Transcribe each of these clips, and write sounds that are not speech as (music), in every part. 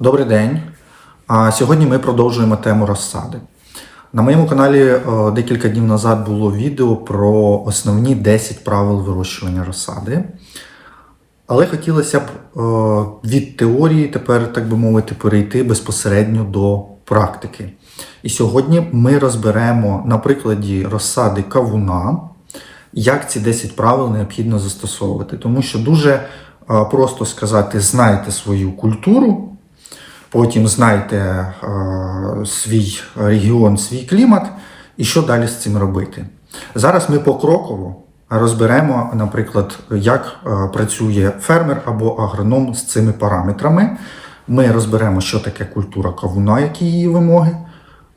Добрий день. Сьогодні ми продовжуємо тему розсади. На моєму каналі е, декілька днів назад було відео про основні 10 правил вирощування розсади. Але хотілося б е, від теорії тепер, так би мовити, перейти безпосередньо до практики. І сьогодні ми розберемо на прикладі розсади кавуна, як ці 10 правил необхідно застосовувати. Тому що дуже е, просто сказати, знайте свою культуру, потім знайте е, свій регіон, свій клімат, і що далі з цим робити. Зараз ми покроково розберемо, наприклад, як е, працює фермер або агроном з цими параметрами. Ми розберемо, що таке культура кавуна, які її вимоги.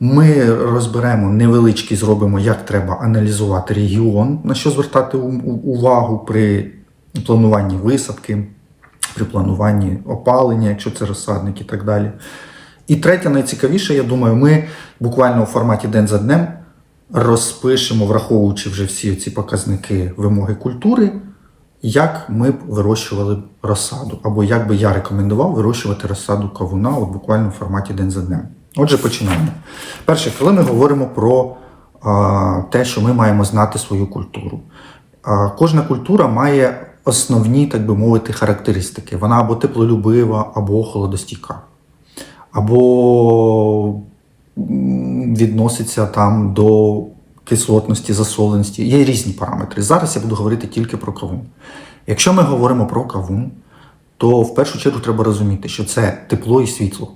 Ми розберемо невеличкі, зробимо, як треба аналізувати регіон, на що звертати увагу при плануванні висадки, при плануванні опалення, якщо це розсадник і так далі. І третє, найцікавіше, я думаю, ми буквально у форматі день за днем розпишемо, враховуючи вже всі ці показники вимоги культури, як ми б вирощували розсаду, або як би я рекомендував вирощувати розсаду кавуна от буквально в форматі день за днем. Отже, починаємо. Перше, коли ми говоримо про а, те, що ми маємо знати свою культуру. А, кожна культура має основні, так би мовити, характеристики. Вона або теплолюбива, або холодостійка, або відноситься там до кислотності, засоленості. Є різні параметри. Зараз я буду говорити тільки про кавун. Якщо ми говоримо про кавун, то в першу чергу треба розуміти, що це тепло і світло.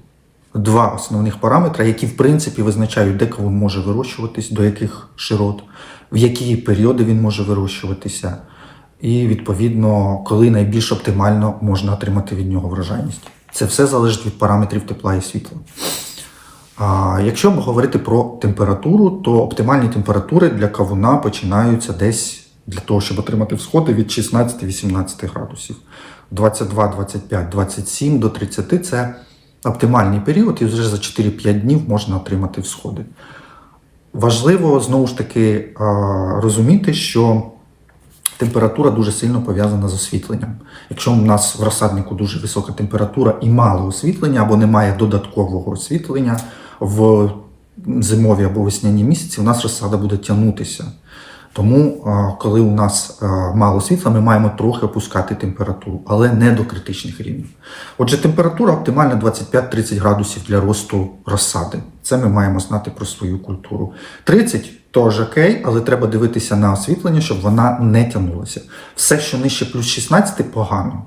Два основних параметри, які в принципі визначають, де кавун може вирощуватись, до яких широт, в які періоди він може вирощуватися, і відповідно, коли найбільш оптимально можна отримати від нього врожайність. Це все залежить від параметрів тепла і світла. А якщо говорити про температуру, то оптимальні температури для кавуна починаються десь для того, щоб отримати всходи від 16-18 градусів. 22, 25, 27 до 30 це оптимальний період, і вже за 4-5 днів можна отримати всходи. Важливо знову ж таки розуміти, що температура дуже сильно пов'язана з освітленням. Якщо у нас в розсаднику дуже висока температура і мало освітлення, або немає додаткового освітлення в зимові або весняні місяці, у нас розсада буде тягнутися. Тому, коли у нас мало світла, ми маємо трохи опускати температуру, але не до критичних рівнів. Отже, температура оптимальна 25-30 градусів для росту розсади. Це ми маємо знати про свою культуру. 30 теж окей, але треба дивитися на освітлення, щоб вона не тягнулася. Все, що нижче плюс 16, погано.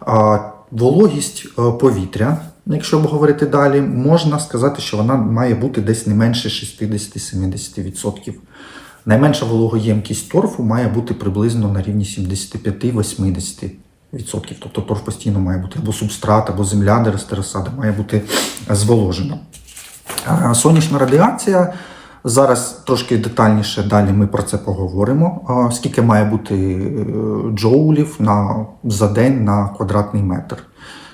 А, Вологість е, повітря, якщо говорити далі, можна сказати, що вона має бути десь не менше 60-70%. Найменша вологоємкість торфу має бути приблизно на рівні 75-80%. Тобто торф постійно має бути або субстрат, або земля, де росте розсада, має бути зволожена. А, Сонячна радіація. Зараз трошки детальніше далі ми про це поговоримо. Скільки має бути е, джоулів на, за день на квадратний метр,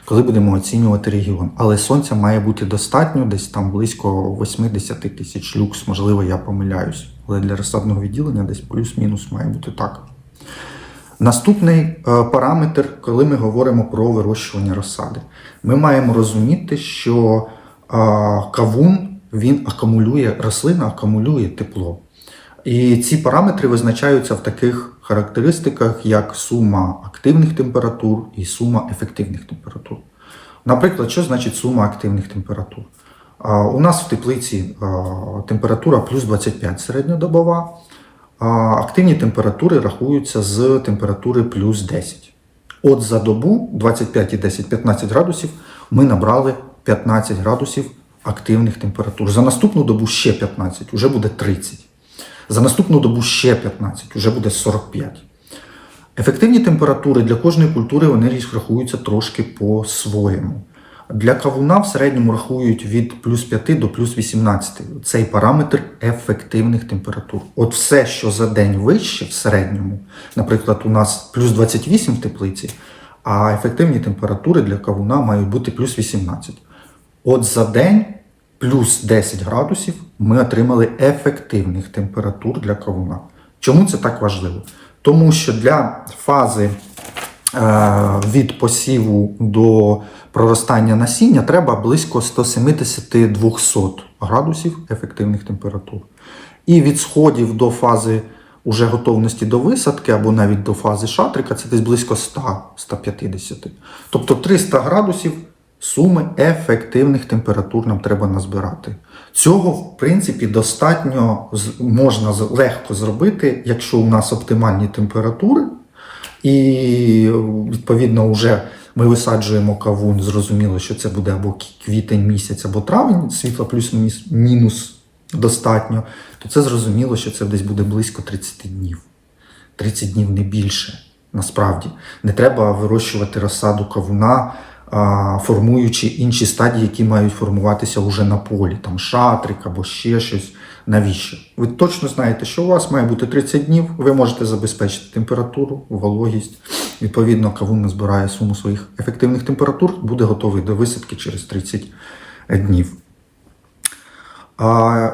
коли будемо оцінювати регіон. Але сонця має бути достатньо, десь там близько 80 тисяч люкс, можливо, я помиляюсь. Але для розсадного відділення десь плюс-мінус має бути так. Наступний е, параметр, коли ми говоримо про вирощування розсади, ми маємо розуміти, що е, кавун він акумулює, рослина акумулює тепло. І ці параметри визначаються в таких характеристиках, як сума активних температур і сума ефективних температур. Наприклад, що значить сума активних температур? А, У нас в теплиці а, температура плюс 25 середньодобова, а активні температури рахуються з температури плюс 10. От за добу 25 і 10, 15 градусів ми набрали 15 градусів активних температур. За наступну добу ще 15, вже буде 30. За наступну добу ще 15, вже буде 45. Ефективні температури для кожної культури вони рахуються трошки по-своєму. Для кавуна в середньому рахують від плюс 5 до плюс 18. Цей параметр ефективних температур. От все, що за день вище в середньому, наприклад, у нас плюс 28 в теплиці, а ефективні температури для кавуна мають бути плюс 18. От за день плюс 10 градусів ми отримали ефективних температур для кавуна. Чому це так важливо? Тому що для фази е, від посіву до проростання насіння треба близько 170-200 градусів ефективних температур. І від сходів до фази уже готовності до висадки або навіть до фази шатрика це десь близько 100-150. Тобто 300 градусів суми ефективних температур нам треба назбирати. Цього, в принципі, достатньо можна легко зробити, якщо у нас оптимальні температури, і відповідно вже ми висаджуємо кавун. Зрозуміло, що це буде або квітень місяць, або травень, світла плюс-мінус достатньо, то це зрозуміло, що це десь буде близько 30 днів. 30 днів не більше. Насправді не треба вирощувати розсаду кавуна, формуючи інші стадії, які мають формуватися уже на полі, там шатрик або ще щось. Навіщо? Ви точно знаєте, що у вас має бути 30 днів. Ви можете забезпечити температуру, вологість. Відповідно, кавун назбирає суму своїх ефективних температур, буде готовий до висадки через 30 днів.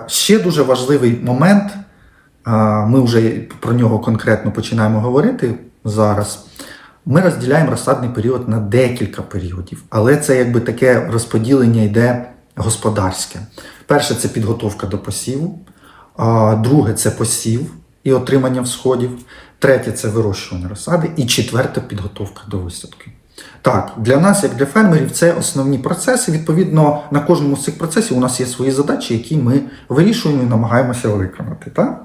Ще дуже важливий момент. Ми вже про нього конкретно починаємо говорити зараз. Ми розділяємо розсадний період на декілька періодів, але це якби таке розподілення йде господарське. Перше це підготовка до посіву, друге це посів і отримання всходів, третє це вирощування розсади, і четверте підготовка до висадки. Так, для нас, як для фермерів, це основні процеси. Відповідно, на кожному з цих процесів у нас є свої задачі, які ми вирішуємо і намагаємося виконати. Так?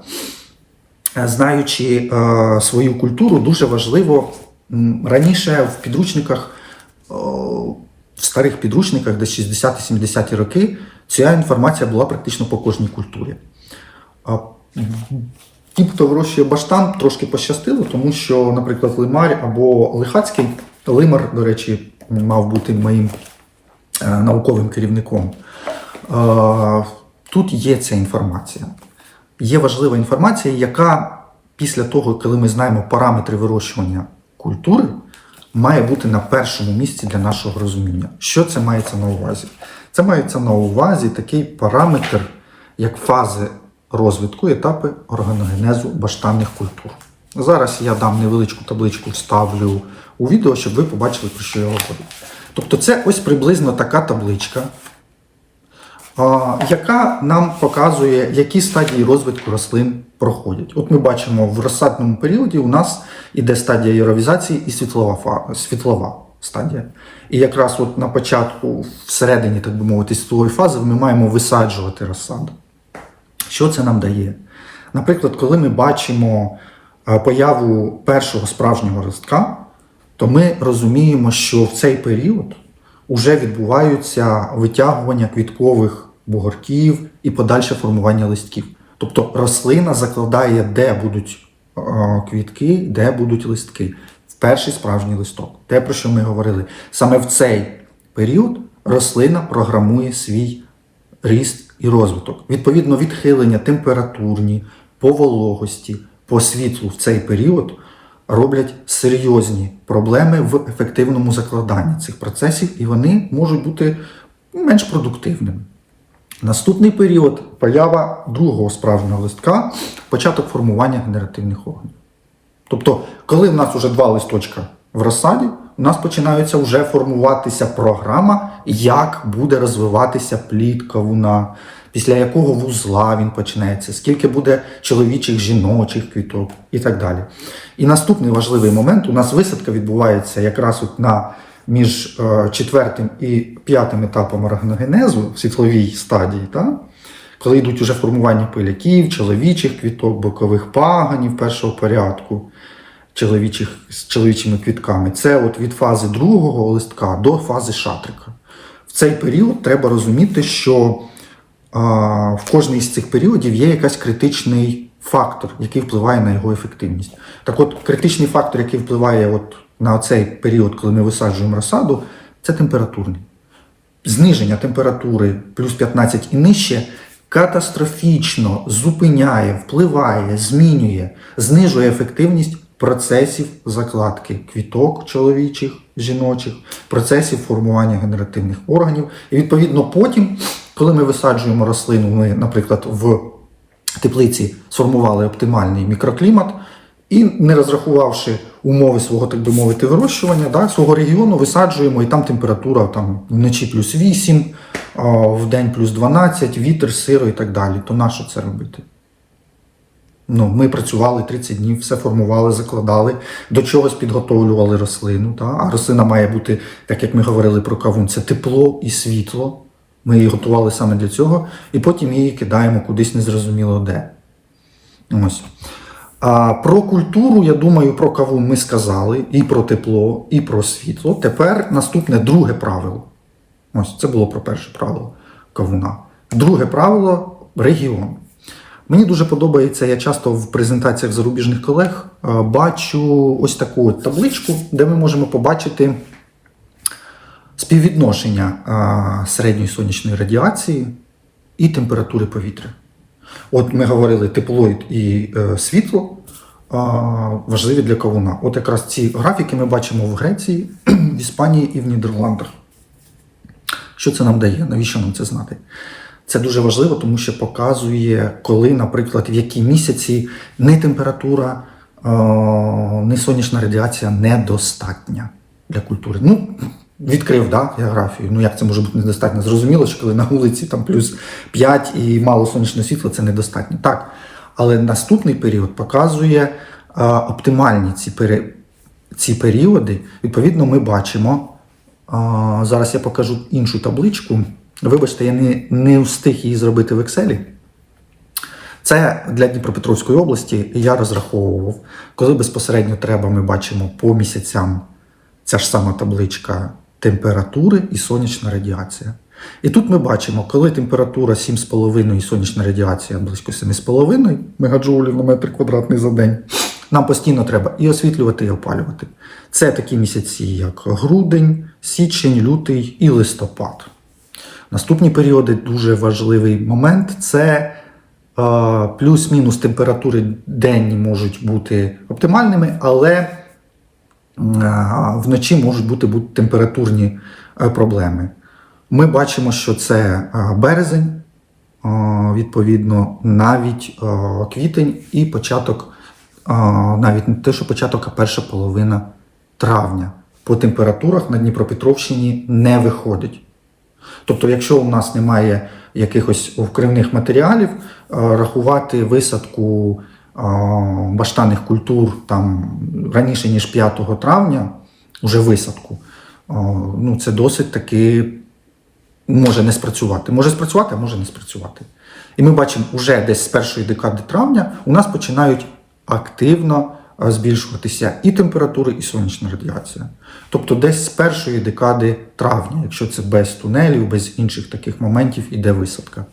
Знаючи е, свою культуру, дуже важливо раніше в підручниках, в старих підручниках, десь 60-70-ті роки, ця інформація була практично по кожній культурі. Ті, хто вирощує баштан, трошки пощастило, тому що, наприклад, лимар або лихацький, лимар, до речі, мав бути моїм е, науковим керівником. Тут є ця інформація. Є важлива інформація, яка після того, коли ми знаємо параметри вирощування культури, має бути на першому місці для нашого розуміння. Що це мається на увазі? Це мається на увазі такий параметр, як фази розвитку, етапи органогенезу баштанних культур. Зараз я дам невеличку табличку, вставлю у відео, щоб ви побачили, про що я говорю. Тобто, це ось приблизно така табличка, яка нам показує, які стадії розвитку рослин проходять. От ми бачимо, в розсадному періоді у нас іде стадія єровізації і світлова, світлова стадія. І якраз от на початку, всередині, так би мовити, світлової фази ми маємо висаджувати розсаду. Що це нам дає? Наприклад, коли ми бачимо появу першого справжнього ростка, то ми розуміємо, що в цей період вже відбуваються витягування квіткових бугорків і подальше формування листків. Тобто рослина закладає, де будуть е, квітки, де будуть листки. В перший справжній листок. Те, про що ми говорили. Саме в цей період рослина програмує свій ріст і розвиток. Відповідно, відхилення температурні, по вологості, по світлу в цей період роблять серйозні проблеми в ефективному закладанні цих процесів, і вони можуть бути менш продуктивними. Наступний період поява другого справжнього листка, початок формування генеративних органів. Тобто, коли в нас вже два листочка в розсаді, у нас починається вже формуватися програма, як буде розвиватися плід кавуна, після якого вузла він почнеться, скільки буде чоловічих, жіночих квіток і так далі. І наступний важливий момент: у нас висадка відбувається якраз от на між е, четвертим і п'ятим етапом органогенезу в світловій стадії. Та? коли йдуть уже формування пиляків, чоловічих квіток, бокових паганів першого порядку, чоловічих, з чоловічими квітками, це от від фази другого листка до фази шатрика. В цей період треба розуміти, що в кожній з цих періодів є якийсь критичний фактор, який впливає на його ефективність. Так от, критичний фактор, який впливає от на цей період, коли ми висаджуємо розсаду, це температурний зниження температури плюс 15 і нижче катастрофічно зупиняє, впливає, змінює, знижує ефективність процесів закладки квіток чоловічих, жіночих, процесів формування генеративних органів. І відповідно потім, коли ми висаджуємо рослину, ми, наприклад, в теплиці сформували оптимальний мікроклімат. І не розрахувавши умови свого, так би мовити, вирощування, да, свого регіону, висаджуємо, і там температура там, вночі плюс 8, в день плюс 12, вітер, сиро і так далі. То нащо це робити? Ну, ми працювали 30 днів, все формували, закладали, до чогось підготовлювали рослину. Та? А рослина має бути, так як ми говорили про кавун, це тепло і світло. Ми її готували саме для цього, і потім її кидаємо кудись незрозуміло де. Ось. А про культуру, я думаю, про кавун ми сказали, і про тепло, і про світло. Тепер наступне друге правило. Ось це було про перше правило кавуна. Друге правило регіон. Мені дуже подобається, я часто в презентаціях зарубіжних колег бачу ось таку табличку, де ми можемо побачити співвідношення е, середньої сонячної радіації і температури повітря. От ми говорили тепло і е, світло е, важливі для кавуна. От якраз ці графіки ми бачимо в Греції, (clears throat) в Іспанії і в Нідерландах. Що це нам дає? Навіщо нам це знати? Це дуже важливо, тому що показує, коли, наприклад, в які місяці не температура, не сонячна радіація недостатня для культури. Ну, відкрив да, географію. Ну як це може бути недостатньо? Зрозуміло, що коли на вулиці там плюс 5 і мало сонячного світла, це недостатньо. Так. Але наступний період показує е, оптимальні ці, пере, ці періоди. Відповідно, ми бачимо. А, зараз я покажу іншу табличку. Вибачте, я не, не встиг її зробити в Excel. Це для Дніпропетровської області я розраховував, коли безпосередньо треба, ми бачимо по місяцям ця ж сама табличка температури і сонячна радіація. І тут ми бачимо, коли температура 7,5 і сонячна радіація близько 7,5 мегаджоулів на метр квадратний за день. Нам постійно треба і освітлювати, і опалювати. Це такі місяці, як грудень, січень, лютий і листопад. Наступні періоди дуже важливий момент це е, плюс-мінус температури денні можуть бути оптимальними, але вночі можуть бути, бути температурні е, проблеми. Ми бачимо, що це е, березень, е, відповідно, навіть е, квітень і початок, е, навіть не те, що початок, а перша половина травня. По температурах на Дніпропетровщині не виходить. Тобто, якщо у нас немає якихось вкривних матеріалів, е, рахувати висадку баштанних культур там раніше ніж 5 травня, вже висадку, ну це досить таки може не спрацювати. Може спрацювати, а може не спрацювати. І ми бачимо, вже десь з першої декади травня у нас починають активно збільшуватися і температури, і сонячна радіація. Тобто десь з першої декади травня, якщо це без тунелів, без інших таких моментів, іде висадка.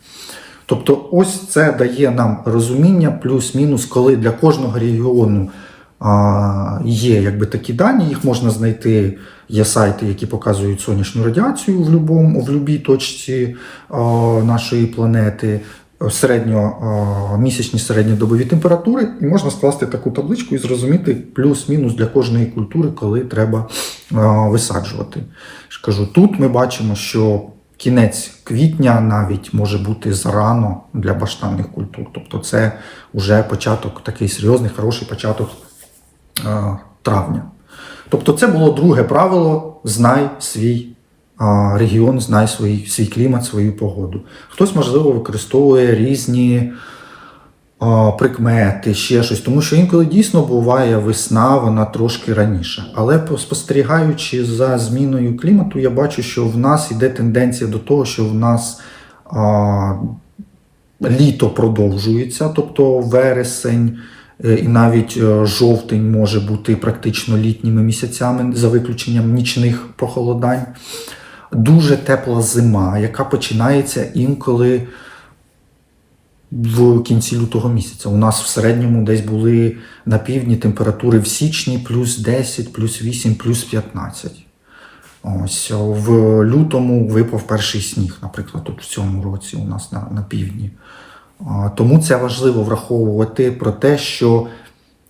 Тобто, ось це дає нам розуміння, плюс-мінус, коли для кожного регіону а, є якби такі дані, їх можна знайти. Є сайти, які показують сонячну радіацію в любому, в любій точці а, нашої планети, середньо, місячні середньодобові температури, і можна скласти таку табличку і зрозуміти плюс-мінус для кожної культури, коли треба висаджувати. Кажу, тут ми бачимо, що кінець квітня навіть може бути зарано для баштанних культур. Тобто це вже початок, такий серйозний, хороший початок е, травня. Тобто, це було друге правило: знай свій е, регіон, знай свій, свій клімат, свою погоду. Хтось, можливо, використовує різні прикмети, ще щось, тому що інколи дійсно буває весна, вона трошки раніше. Але спостерігаючи за зміною клімату, я бачу, що в нас йде тенденція до того, що в нас а, літо продовжується, тобто вересень. е, І навіть е, жовтень може бути практично літніми місяцями за виключенням нічних похолодань. Дуже тепла зима, яка починається інколи в кінці лютого місяця. У нас в середньому десь були на півдні температури в січні плюс 10, плюс 8, плюс 15. Ось в лютому випав перший сніг, наприклад, тут в цьому році у нас на, на півдні. Тому це важливо враховувати про те, що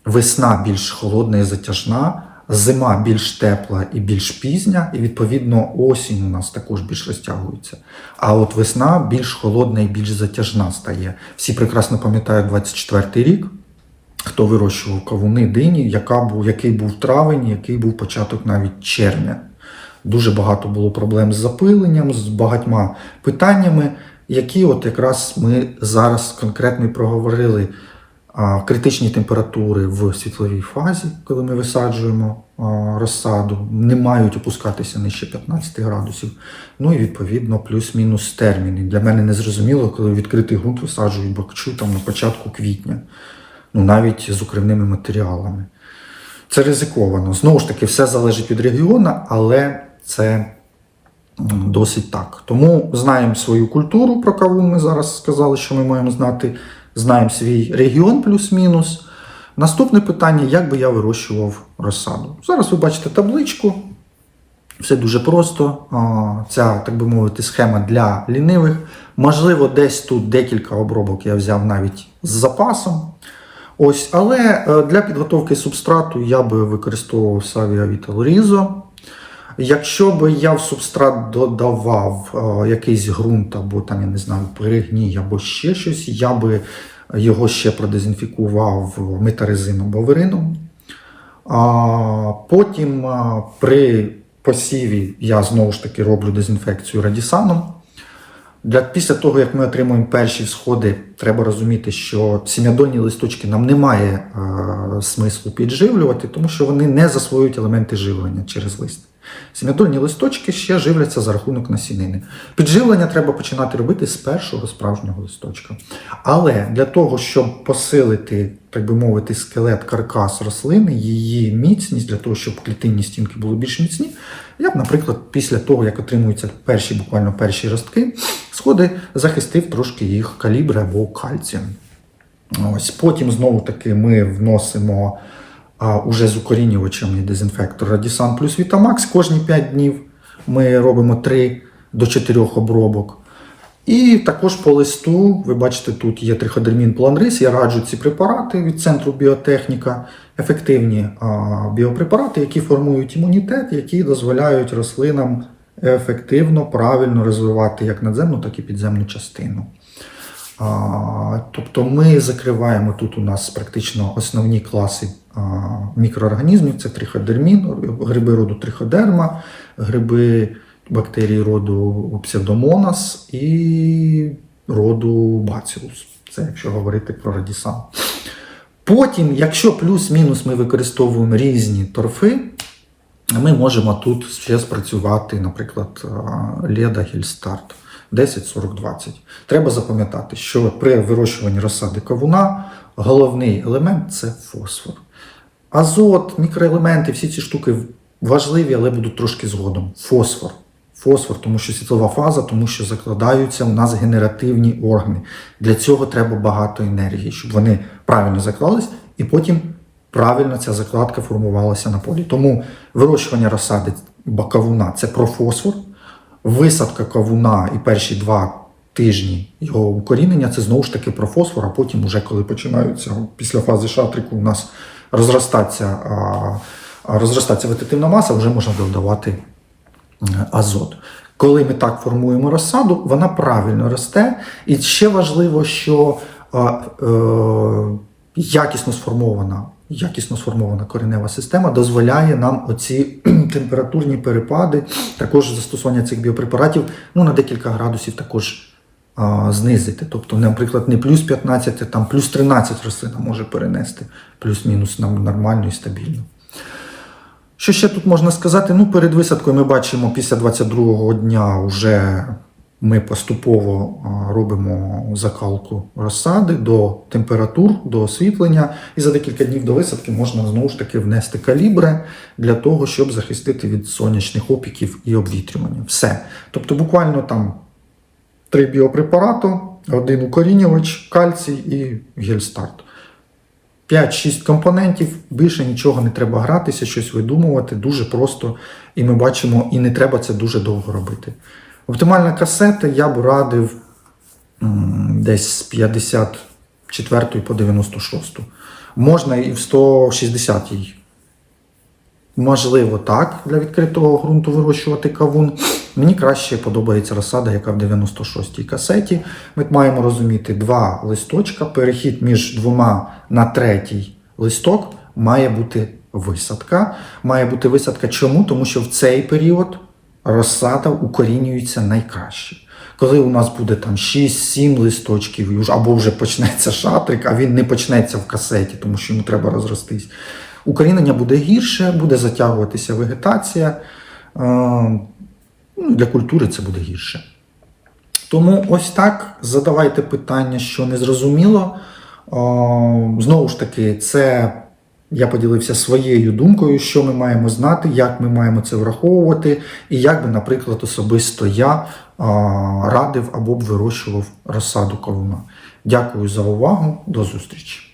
весна більш холодна і затяжна, зима більш тепла і більш пізня, і відповідно осінь у нас також більш розтягується. А от весна більш холодна і більш затяжна стає. Всі прекрасно пам'ятають 24 рік. хто вирощував кавуни дині, яка був, який був травень, який був початок навіть червня. Дуже багато було проблем з запиленням, з багатьма питаннями, які от якраз ми зараз конкретно проговорили. Критичні температури в світловій фазі, коли ми висаджуємо розсаду, не мають опускатися нижче 15 градусів. Ну і відповідно плюс-мінус терміни. Для мене не зрозуміло, коли відкритий ґрунт висаджують бакчу там на початку квітня, ну навіть з укривними матеріалами. Це ризиковано. Знову ж таки, все залежить від регіону, але це досить так. Тому знаємо свою культуру про кавун. Ми зараз сказали, що ми маємо знати. Знаємо свій регіон плюс-мінус. Наступне питання: як би я вирощував розсаду? Зараз ви бачите табличку. Все дуже просто. Ця, так би мовити, схема для лінивих. Можливо, десь тут декілька обробок я взяв навіть з запасом. Ось, але е, для підготовки субстрату я би використовував Vital Rizo. Якщо би я в субстрат додавав е, якийсь ґрунт, або там, я не знаю, перегній, або ще щось, я би його ще продезінфікував метарезином або верином. А, потім а, при посіві я знову ж таки роблю дезінфекцію радісаном. Для, після того, як ми отримуємо перші всходи, треба розуміти, що сім'ядольні листочки нам немає е, смислу підживлювати, тому що вони не засвоюють елементи живлення через лист. Сім'ядольні листочки ще живляться за рахунок насінини. Підживлення треба починати робити з першого справжнього листочка. Але для того, щоб посилити, так би мовити, скелет каркас рослини, її міцність, для того, щоб клітинні стінки були більш міцні, я б, наприклад, після того, як отримуються перші, буквально перші ростки, сходи захистив трошки їх калібри або кальцієм. Ось Потім знову таки ми вносимо а, уже з укорінювачем і дезінфектор Радісан плюс Вітамакс. Кожні 5 днів ми робимо 3 до 4 обробок. І також по листу, ви бачите, тут є триходермін планрис. Я раджу ці препарати від центру біотехніка, ефективні біопрепарати, які формують імунітет, які дозволяють рослинам ефективно, правильно розвивати як надземну, так і підземну частину. Тобто ми закриваємо тут у нас практично основні класи мікроорганізмів: це триходермін, гриби роду триходерма, гриби бактерії роду псевдомонас і роду бацилус. Це якщо говорити про радісан. Потім, якщо плюс-мінус ми використовуємо різні торфи, ми можемо тут ще спрацювати, наприклад, Леда Гільстарт 10-40-20. Треба запам'ятати, що при вирощуванні розсади кавуна головний елемент це фосфор. Азот, мікроелементи, всі ці штуки важливі, але будуть трошки згодом. Фосфор. Фосфор, тому що світлова фаза, тому що закладаються у нас генеративні органи. Для цього треба багато енергії, щоб вони правильно заклались, і потім правильно ця закладка формувалася на полі. Тому вирощування розсади кавуна це про фосфор, висадка кавуна і перші два тижні його укорінення це знову ж таки про фосфор, а потім, уже коли починаються після фази шатрику, у нас розростаться, а, розростаться вегетативна маса, вже можна додавати азот. Коли ми так формуємо розсаду, вона правильно росте. І ще важливо, що е, якісно сформована, якісно сформована коренева система дозволяє нам оці (clears throat) температурні перепади, також застосування цих біопрепаратів ну, на декілька градусів також знизити. Тобто, наприклад, не плюс 15, а там плюс 13 рослина може перенести, плюс-мінус нам нормально і стабільно. Що ще тут можна сказати? Ну, перед висадкою ми бачимо після 22-го дня вже ми поступово робимо закалку розсади до температур, до освітлення. І за декілька днів до висадки можна знову ж таки внести калібри для того, щоб захистити від сонячних опіків і обвітрювання. Все. Тобто, буквально там три біопрепарати, один укорінювач, кальцій і гельстарт. 5-6 компонентів, більше нічого не треба гратися, щось видумувати, дуже просто. І ми бачимо, і не треба це дуже довго робити. Оптимальна касета я б радив десь з 54 по 96. Можна і в 160 й Можливо, так, для відкритого ґрунту вирощувати кавун. Мені краще подобається розсада, яка в 96-й касеті. Ми маємо розуміти два листочка, перехід між двома на третій листок, має бути висадка. Має бути висадка чому? Тому що в цей період розсада укорінюється найкраще. Коли у нас буде там 6-7 листочків, або вже почнеться шатрик, а він не почнеться в касеті, тому що йому треба розростись. Укорінення буде гірше, буде затягуватися вегетація. Ну, Для культури це буде гірше. Тому ось так задавайте питання, що не зрозуміло. О, Знову ж таки, це я поділився своєю думкою, що ми маємо знати, як ми маємо це враховувати, і як би, наприклад, особисто я радив або б вирощував розсаду кавуна. Дякую за увагу. До зустрічі!